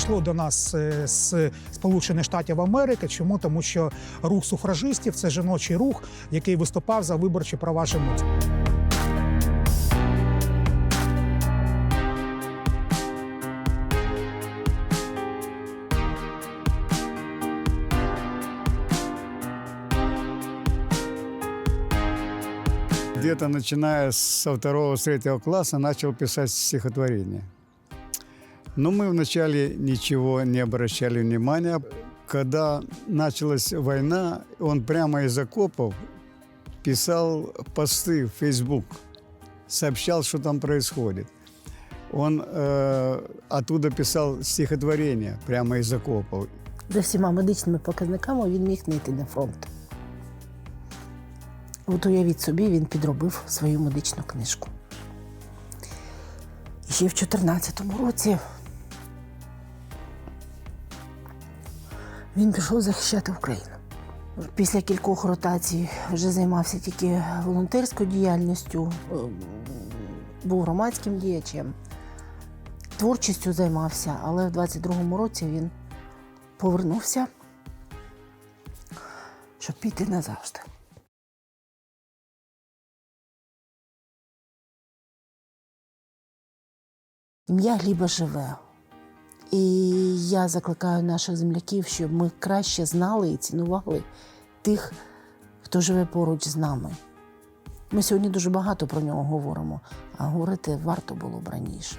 прийшло до нас е, з Сполучених Штатів Америки. Чому? Тому що рух суфражистів це жіночий рух, який виступав за виборчі права жінок. Где-то начиная со второго, с третьего класса начал писать стихотворения. Но мы вначале ничего не обращали внимания. Когда началась война, он прямо из окопов писал посты в Facebook, сообщал, что там происходит. Он э, оттуда писал стихотворения прямо из окопов. За всіма медичними показниками він міг не йти на фронт. От уявіть собі, він підробив свою медичну книжку. І ще в 2014 році він пішов захищати Україну. Після кількох ротацій вже займався тільки волонтерською діяльністю, е, був громадським діячем, творчістю займався, але в 22-му році він повернувся, щоб піти назавжди. Ім'я Гліба живе. І я закликаю наших земляків, щоб ми краще знали і цінували тих, хто живе поруч з нами. Ми сьогодні дуже багато про нього говоримо, а говорити варто було б раніше.